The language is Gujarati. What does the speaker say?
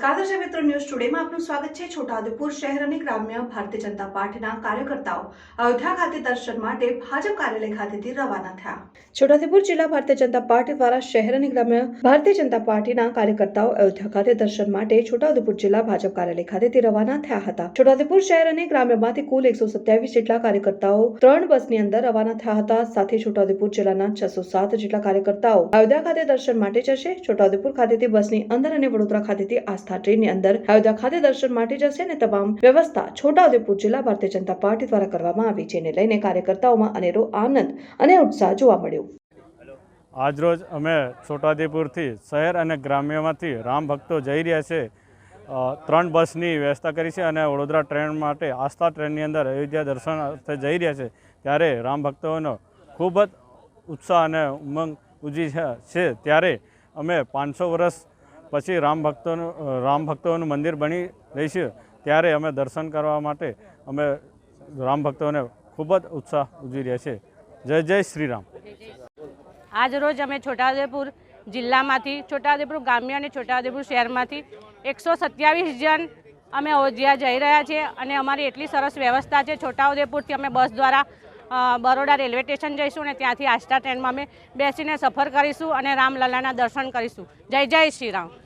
નમસ્કાર, દર્શક મિત્રો, ન્યૂઝ ટુડેમાં આપનું સ્વાગત છે છોટાઉદેપુર શહેર અને ગ્રામ્ય ભારતીય જનતા પાર્ટીના કાર્યકર્તાઓ. અયોધ્યા ખાતે દર્શન માટે ભાજપ કાર્યાલય ખાતેથી રવાના થયા. છોટાઉદેપુર જિલ્લા ભારતીય જનતા પાર્ટી દ્વારા શહેર અને ગ્રામ્ય ભારતીય જનતા પાર્ટીના કાર્યકર્તાઓ અયોધ્યા ખાતે દર્શન માટે છોટાઉદેપુર જિલ્લા ભાજપ કાર્યાલય ખાતેથી રવાના થયા હતા. છોટાઉદેપુર શહેર અને ગ્રામ્યમાંથી કુલ એકસો સત્યાવીસ જેટલા કાર્યકર્તાઓ ત્રણ બસની અંદર રવાના થયા હતા. સાથે છોટાઉદેપુર જિલ્લાના છસો સાત જેટલા કાર્યકર્તાઓ અયોધ્યા ખાતે દર્શન માટે જશે. છોટાઉદેપુર ખાતેથી બસની અંદર અને વડોદરા ખાતેથી આસ્થા ટ્રેનની અંદર અયોધ્યા ખાતે દર્શન માટે જશે અને તમામ વ્યવસ્થા છોટાઉદેપુર જિલ્લા ભારતીય જનતા પાર્ટી દ્વારા કરવામાં આવી છે. એને લઈને કાર્યકર્તાઓમાં અનેરો આનંદ અને ઉત્સાહ જોવા મળ્યો. આજરોજ અમે છોટાઉદેપુરથી શહેર અને ગ્રામ્યમાંથી રામ ભક્તો જઈ રહ્યા છે. ત્રણ બસની વ્યવસ્થા કરી છે અને વડોદરા ટ્રેન માટે આસ્થા ટ્રેનની અંદર અયોધ્યા દર્શન અર્થે જઈ રહ્યા છે. ત્યારે રામ ભક્તોનો ખૂબ જ ઉત્સાહ અને ઉમંગ ઉજી છે. ત્યારે અમે પાંચસો વર્ષ પછી રામ ભક્તોનું રામ ભક્તોનું મંદિર બની રહીશું. ત્યારે અમે દર્શન કરવા માટે અમે રામ ભક્તોને ખૂબ જ ઉત્સાહ ઉજવી રહ્યા છે જય જય શ્રી રામ આજ રોજ અમે છોટાઉદેપુર જિલ્લામાંથી, છોટાઉદેપુર ગ્રામ્ય અને છોટાઉદેપુર શહેરમાંથી એકસો સત્યાવીસ જણ અમે અયોધ્યા જઈ રહ્યા છીએ અને અમારી એટલી સરસ વ્યવસ્થા છે. છોટાઉદેપુરથી અમે બસ દ્વારા બરોડા રેલવે સ્ટેશન જઈશું અને ત્યાંથી આસ્થા ટ્રેનમાં અમે બેસીને સફર કરીશું અને રામલલ્લાના દર્શન કરીશું. જય જય શ્રી રામ